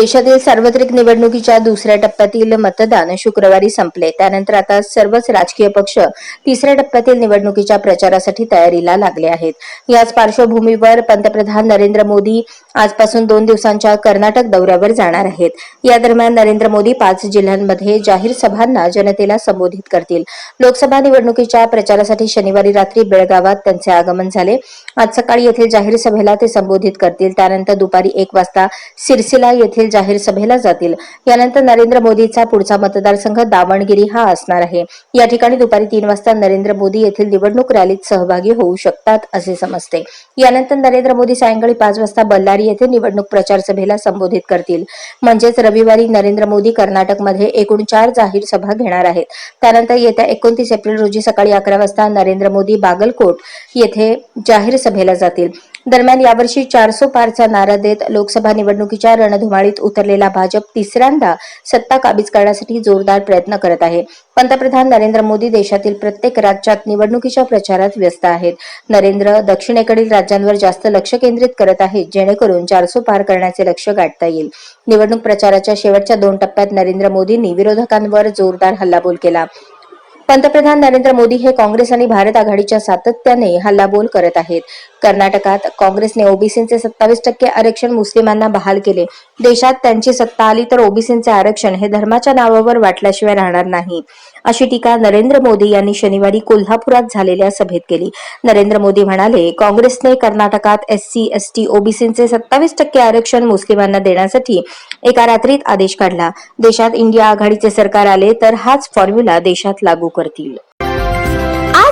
देशातील सार्वत्रिक निवडणुकीच्या दुसऱ्या टप्प्यातील मतदान शुक्रवारी संपले. त्यानंतर आता सर्वच राजकीय पक्ष तिसऱ्या टप्प्यातील निवडणुकीच्या प्रचारासाठी तयारीला लागले आहेत. याच पार्श्वभूमीवर पंतप्रधान नरेंद्र मोदी आजपासून दोन दिवसांच्या कर्नाटक दौऱ्यावर जाणार आहेत. या दरम्यान नरेंद्र मोदी पाच जिल्ह्यांमध्ये जाहीर सभांना जनतेला संबोधित करतील. लोकसभा निवडणुकीच्या प्रचारासाठी शनिवारी रात्री बेळगावात त्यांचे आगमन झाले. आज सकाळी येथील जाहीर सभेला ते संबोधित करतील. त्यानंतर दुपारी एक वाजता सिरसिला येथील जाहीर सभेला जातील. यानंतर नरेंद्र मोदीचा पुढचा मतदारसंघ दावणगिरी हा असणार आहे. या ठिकाणी दुपारी तीन वाजता नरेंद्र मोदी येथील निवडणूक रॅलीत सहभागी होऊ शकतात असे समजते. यानंतर नरेंद्र मोदी सायंकाळी पाच वाजता बल्लारी येथे निवडणूक प्रचार सभेला संबोधित करतील. म्हणजेच रविवारी नरेंद्र मोदी कर्नाटकमध्ये एकूण चार जाहीर सभा घेणार आहेत. त्यानंतर येत्या एकोणतीस एप्रिल रोजी सकाळी अकरा वाजता नरेंद्र मोदी बागलकोट येथे जाहीर सभेला जातील. दरम्यान यावर्षी चारसो पारचा नारा देत लोकसभा निवडणुकीच्या रणधुमाळीत उतरलेला भाजप तिसऱ्यांदा सत्ता काबीज करण्यासाठी जोरदार प्रयत्न करत आहे. पंतप्रधान नरेंद्र मोदी देशातील प्रत्येक राज्यात निवडणुकीच्या प्रचारात व्यस्त आहेत. नरेंद्र दक्षिणेकडील राज्यांवर जास्त लक्ष केंद्रित करत आहेत जेणेकरून चारसो पार करण्याचे लक्ष गाठता येईल. निवडणूक प्रचाराच्या शेवटच्या दोन टप्प्यात नरेंद्र मोदींनी विरोधकांवर जोरदार हल्लाबोल केला. पंतप्रधान नरेंद्र मोदी हे काँग्रेस आणि भारत आघाडीच्या सातत्याने हल्लाबोल करत आहेत. कर्नाटकात काँग्रेसने ओबीसीचे सत्तावीस टक्के आरक्षण मुस्लिमांना बहाल केले. देशात त्यांची सत्ता आली तर ओबीसीचे आरक्षण हे धर्माच्या नावावर वाटल्याशिवाय राहणार नाही. अशी टीका नरेंद्र मोदी यांनी शनिवारी कोल्हापुरात झालेल्या सभेत केली. नरेंद्र मोदी म्हणाले काँग्रेसने कर्नाटकात एससी एसटी ओबीसीचे सत्तावीस टक्के आरक्षण मुस्लिमांना देण्यासाठी एका रात्रीत आदेश काढला. देशात इंडिया आघाडीचे सरकार आले तर हाच फॉर्म्युला देशात लागू करतील.